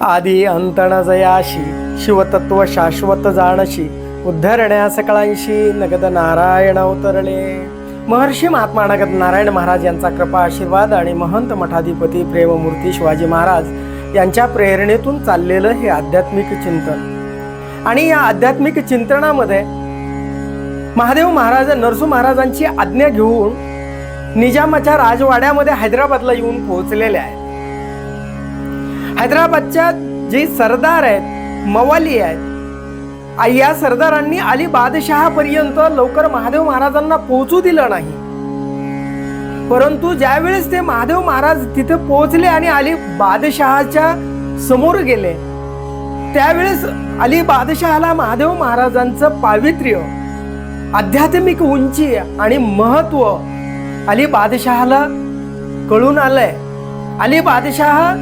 आदी अंतण जयाशी शिवतत्व शाश्वत जाणशी उद्धरण्या सकळांशी नगद नारायण अवतरणे. महर्षी महात्मा नगद नारायण महाराज यांचा कृपा आशीर्वाद आणि महंत मठाधिपती प्रेममूर्ती शिवाजी महाराज यांच्या प्रेरणेतून चाललेलं हे आध्यात्मिक चिंतन. आणि या आध्यात्मिक चिंतनामध्ये महादेव महाराज नरसू महाराजांची आज्ञा घेऊन निजामाच्या राजवाड्यामध्ये हैदराबादला येऊन पोहोचलेले आहेत. हैदराबादच्या जे सरदार आहेत मवाली आहेत या सरदारांनी अली बादशहापर्यंत लवकर महादेव महाराजांना पोहोचू दिलं नाही. परंतु ज्यावेळेस ते महादेव महाराज तिथे पोहोचले आणि अली बादशहाच्या समोर गेले त्यावेळेस अली बादशहाला महादेव महाराजांचं पावित्र्य आध्यात्मिक उंची आणि महत्त्व अली बादशहाला कळून आलंय. अली बादशाह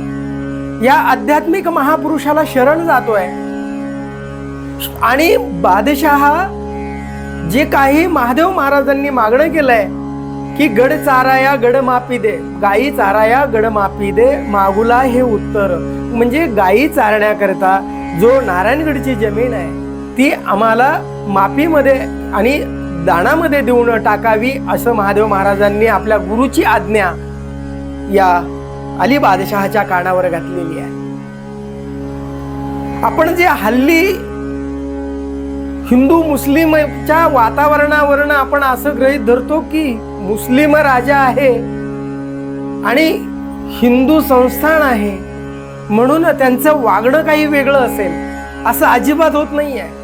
या आध्यात्मिक महापुरुषाला शरण जातोय. आणि बादशाह जे काही महादेव महाराजांनी मागणं केलंय की गड चाराया गड मापी दे गायी चाराया गड मापी दे मागुला हे उत्तर. म्हणजे गायी चारण्याकरता जो नारायणगडची जमीन आहे ती आम्हाला मापीमध्ये आणि दानामध्ये देऊन टाकावी असं महादेव महाराजांनी आपल्या गुरुची आज्ञा या अली बादशहाच्या कानावर घातलेली आहे. आपण जे हल्ली हिंदू मुस्लिमच्या वातावरणावरनं आपण असं गृहीत धरतो की मुस्लिम राजा आहे आणि हिंदू संस्थान आहे म्हणून त्यांचं वागणं काही वेगळं असेल असं अजिबात होत नाही आहे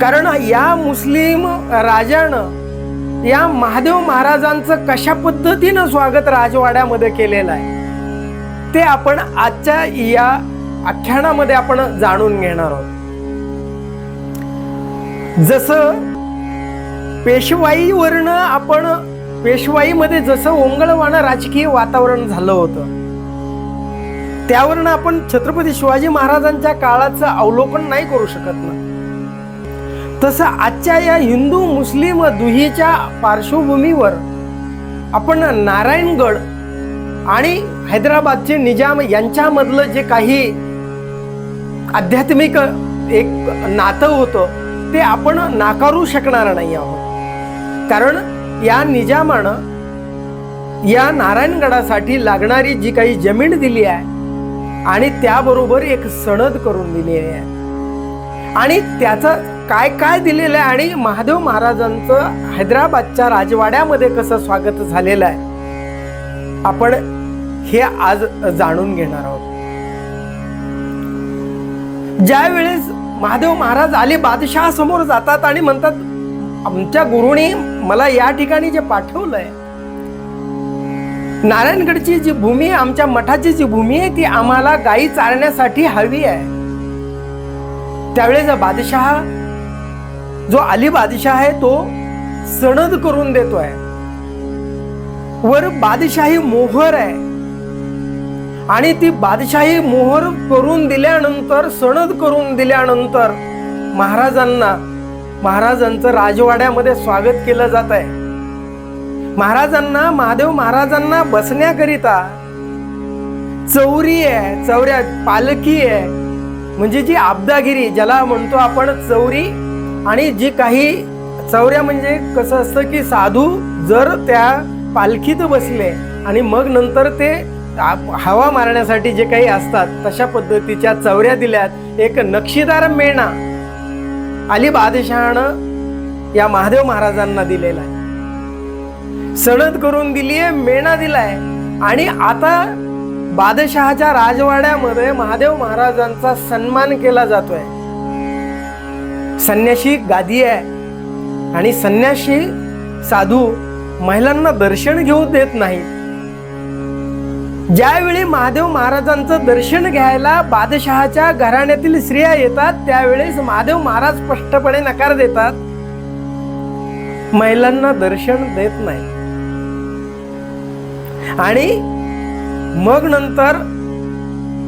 कारण या मुस्लिम राजानं या महादेव महाराजांचं कशा पद्धतीनं स्वागत राजवाड्यामध्ये केलेलं आहे ते आपण आजच्या या आख्यानामध्ये आपण जाणून घेणार आहोत. जसं पेशवाईवरनं आपण पेशवाईमध्ये जसं ओंगळवाणं राजकीय वातावरण झालं होतं त्यावरनं आपण छत्रपती शिवाजी महाराजांच्या काळाचं अवलोकन नाही करू शकत ना. तसं आजच्या या हिंदू मुस्लिम दुहीच्या पार्श्वभूमीवर आपण नारायणगड आणि हैदराबादचे निजाम यांच्यामधलं जे काही आध्यात्मिक एक नातं होतं ते आपण नाकारू शकणार नाही आहोत. कारण या निजामानं या नारायणगडासाठी लागणारी जी काही जमीन दिली आहे आणि त्याबरोबर एक सणद करून दिली आहे. आणि त्याचं काय काय दिलेलं आहे आणि महादेव महाराजांचं हैदराबादच्या राजवाड्यामध्ये कसं स्वागत झालेलं आहे आपण हे आज जाणून घेणार आहोत. ज्या वेळेस महादेव महाराज आले बादशहा समोर जातात आणि म्हणतात आमच्या गुरुने मला या ठिकाणी जे पाठवलंय नारायणगडची जी भूमी आहे, आमच्या मठाची जी भूमी आहे ती आम्हाला गायी चारण्यासाठी हवी आहे. त्यावेळेस बादशहा जो अली बादशाह आहे तो सणद करून देतोय. वर बादशाही मोहर आहे. आणि ती बादशाही मोहर करून दिल्यानंतर सणद करून दिल्यानंतर महाराजांना महाराजांचं राजवाड्यामध्ये स्वागत केलं जात आहे. महाराजांना महादेव महाराजांना बसण्याकरिता चौरी आहे चौऱ्या पालखी आहे. म्हणजे जी आबदागिरी ज्याला म्हणतो आपण चौरी आणि जी काही चौऱ्या म्हणजे कसं असतं की साधू जर त्या पालखीत बसले आणि मग नंतर ते हवा मारण्यासाठी जे काही असतात तशा पद्धतीच्या चौऱ्या दिल्यात एक नक्षीदार मेणा अली बादशहानं या महादेव महाराजांना दिलेला आहे. सणद करून दिली आहे मेणा दिलाय. आणि आता बादशहाच्या राजवाड्यामध्ये महादेव महाराजांचा सन्मान केला जातोय. संन्याशी गादी आहे. आणि संन्याशी साधू महिलांना दर्शन घेऊ देत नाही. ज्यावेळी महादेव महाराजांचं दर्शन घ्यायला बादशहाच्या घराण्यातील स्त्रिया येतात त्यावेळेस महादेव महाराज स्पष्टपणे नकार देतात. महिलांना दर्शन देत नाही. आणि मग नंतर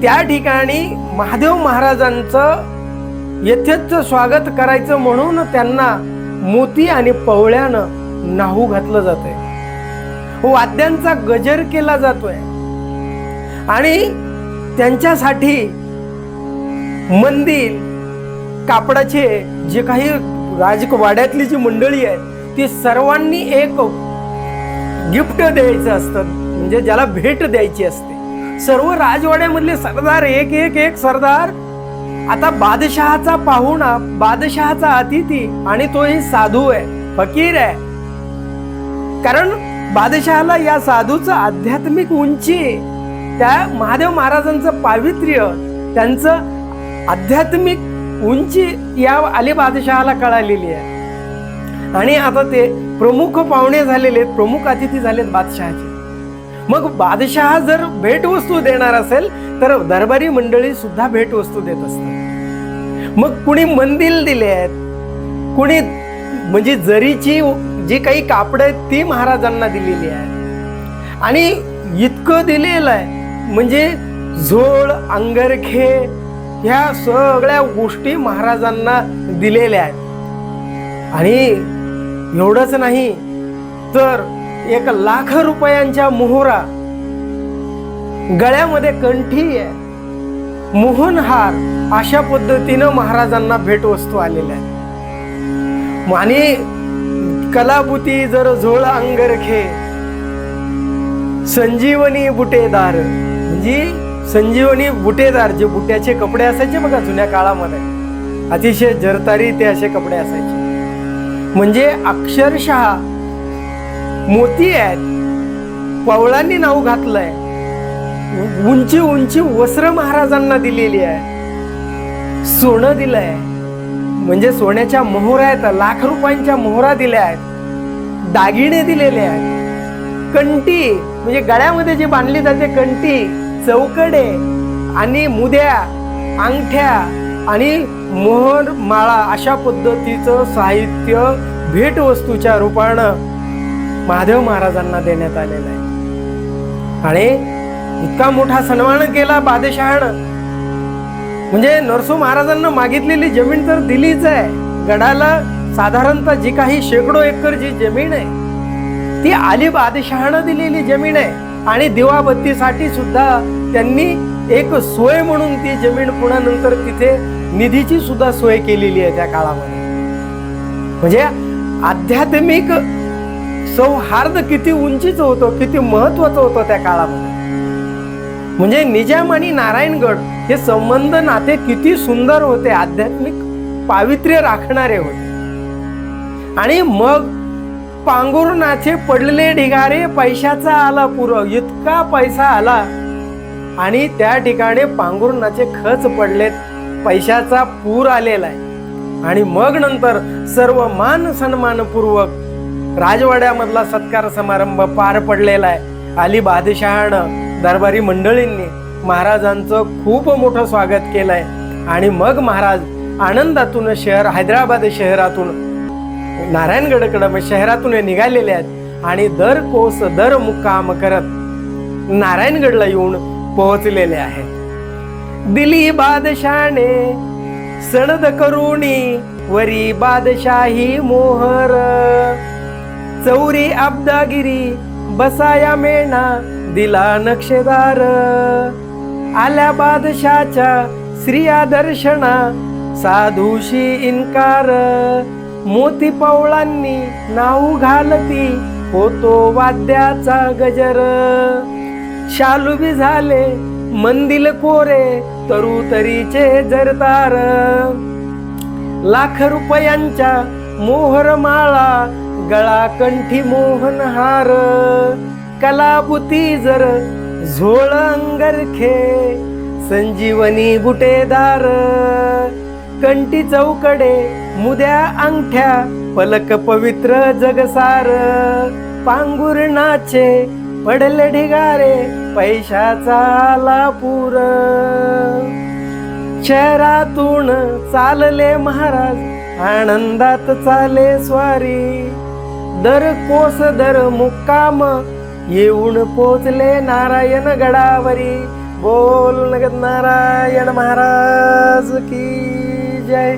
त्या ठिकाणी महादेव महाराजांचं येथेच स्वागत करायचं म्हणून त्यांना मोती आणि पवळ्यानं नाहू घातलं जातंय. वाद्यांचा गजर केला जातोय. आणि त्यांच्यासाठी मंदिर कापडाचे जे काही राजवाड्यातली जी मंडळी आहे ती सर्वांनी एक गिफ्ट द्यायचं असतं. म्हणजे ज्याला भेट द्यायची असते. सर्व राजवाड्यामधले सरदार एक एक एक सरदार आता बादशहाचा पाहुणा बादशहाचा अतिथी आणि तोही साधू आहे फकीर आहे. कारण बादशहाला या साधूचं आध्यात्मिक उंची त्या महादेव महाराजांचं पावित्र्य त्यांचं आध्यात्मिक उंची या अली बादशहाला कळालेली आहे. आणि आता ते प्रमुख पाहुणे झालेले प्रमुख अतिथी झालेत बादशहाचे. मग बादशहा जर भेटवस्तू देणार असेल तर दरबारी मंडळी सुद्धा भेटवस्तू देत असतात. मग कुणी मंदिर दिले आहेत? कुणी म्हणजे जरीची जी काही कापड आहेत ती महाराजांना दिलेली आहे आणि इतकं दिलेलं आहे म्हणजे झोळ अंगरखे ह्या सगळ्या गोष्टी महाराजांना दिलेल्या आहेत. आणि एवढंच नाही तर एक लाख रुपयांच्या मोहरा. गळ्यामध्ये कंठी आहे. मोहनहार अशा पद्धतीनं महाराजांना भेटवस्तू आलेल्या आहेत. आणि कलाबुती जर झोळ अंगरखे संजीवनी बुटेदार. म्हणजे संजीवनी बुटेदार जे बुट्याचे कपडे असायचे बघा जुन्या काळामध्ये. अतिशय जरतारी ते असे कपडे असायचे. म्हणजे अक्षरशः मोती आहेत. पवळांनी नाव घातलंय. उंची उंची वस्त्र महाराजांना दिलेली आहे. सोनं दिलंय. म्हणजे सोन्याच्या मोहरा आहेत लाख रुपयांच्या मोहरा दिल्या आहेत. दागिने दिलेले आहेत. कंटी म्हणजे गळ्यामध्ये जी बांधली जाते कंटी चौकडे आणि मुद्या अंगठ्या आणि मोहर माळा अशा पद्धतीचं साहित्य भेटवस्तूच्या रूपानं महादेव महाराजांना देण्यात आलेलं आहे. आणि इतका मोठा सन्मान केला बादशहानं. म्हणजे नरसू महाराजांना मागितलेली जमीन तर दिलीच आहे. गडाला साधारणतः जी काही शेकडो एकर जी जमीन आहे ती आली बादशहानं दिलेली जमीन आहे. आणि दिवाबत्तीसाठी सुद्धा त्यांनी एक सोय म्हणून ती जमीन पुन्हा नंतर तिथे निधीची सुद्धा सोय केलेली आहे त्या काळामध्ये. म्हणजे आध्यात्मिक सौहार्द किती उंचीचं होतं किती महत्वाचं होतं त्या काळामध्ये. म्हणजे निजाम आणि नारायणगड हे संबंध नाते किती सुंदर होते आध्यात्मिक पावित्र्य राखणारे होते. आणि मग पांगुरनाचे पडलेले ढिगारे पैशाचा आला पुर इतका पैसा आला. आणि त्या ठिकाणी पांघुरणाचे खच पडलेत पैशाचा पूर आलेला आहे. आणि मग नंतर सर्व मान सन्मानपूर्वक राजवाड्यामधला सत्कार समारंभ पार पडलेला आहे. अली बादशहानं दरबारी मंडळींनी महाराजांचं खूप मोठं स्वागत केलंय. आणि मग महाराज आनंदातून शहर हैदराबाद शहरातून नारायणगडकडं म्हणजे शहरातून हे निघालेले आहेत. आणि दर कोस दर मुक्काम करत नारायणगडला येऊन पोहोचलेले आहेत. दिली बादशाने सणद करुणी वरी बादशाही मोहर. चौरी अब्दागिरी बसाया मेणा दिला नक्षदार. आल्या बादशाच्या स्त्रिया दर्शना साधूशी इन्कार. मोती पवळांनी नाऊ घालती होतो वाद्याचा गजर. शालुबी झाले मंदिल कोरे तरू तरीचे जरतार लाख रुपयांच्या मोहर माळा गळा कंठी मोहनहार कलाबुती जर झोळ अंगरखे संजीवनी बुटेदार कंठी चौकडे मुद्या अंगठ्या पलक पवित्र जगसार पांगुरणाचे पडले ढिगारे पैशाचा लापूर. शहरातून चालले महाराज आनंदात चाले स्वारी. दर कोस दर मुक्काम येऊन पोचले नारायण गडावरी. बोल नारायण महाराज की जय.